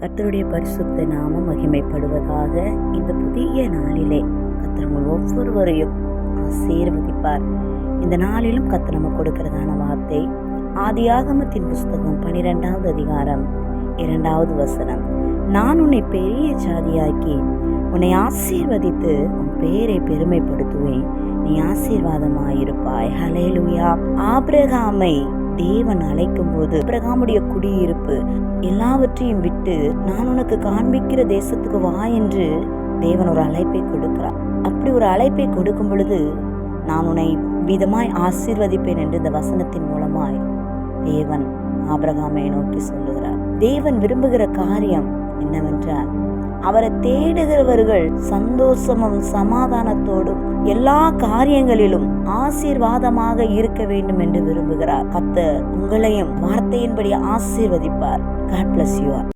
கர்த்தருடைய பரிசுத்த நாமம் மகிமைப்படுவதாக இந்த புதிய நாளிலே கர்த்தர் உங்கள் ஒவ்வொருவரையும் ஆசீர்வதிப்பார். இந்த நாளிலும் கர்த்தர் நமக்கு கொடுக்கிறதான வார்த்தை ஆதியாகமத்தின் புஸ்தகம் பனிரெண்டாவது அதிகாரம் இரண்டாவது வசனம். நான் உன்னை பெரிய ஜாதியாக்கி உன்னை ஆசீர்வதித்து உன் பெயரை பெருமைப்படுத்துவேன். நீ ஆசீர்வாதமாயிருப்பாய். ஹலேலுயா ஆபிரகாமை தேவன் அழைக்கும் போது பிரகாமுடைய குடியிருப்பு எல்லாவற்றையும் விட்டு நான் உனக்கு காண்பிக்கிற தேசத்துக்கு வா என்று தேவன் ஒரு அழைப்பை கொடுக்கிறார். அப்படி ஒரு அழைப்பை கொடுக்கும் பொழுது நான் உன்னை விதமாய் ஆசீர்வதிப்பேன் என்று இந்த வசனத்தின் மூலமாய் தேவன் ஆபிரகாமை நோக்கி சொல்லுகிறார். தேவன் விரும்புகிற காரியம் என்னவென்றால் அவரை தேடுகிறவர்கள் சந்தோஷமும் சமாதானத்தோடும் எல்லா காரியங்களிலும் ஆசீர்வாதமாக இருக்க வேண்டும் என்று விரும்புகிறார். கத்த உங்களையும் வார்த்தையின்படி ஆசீர்வதிப்பார். God bless you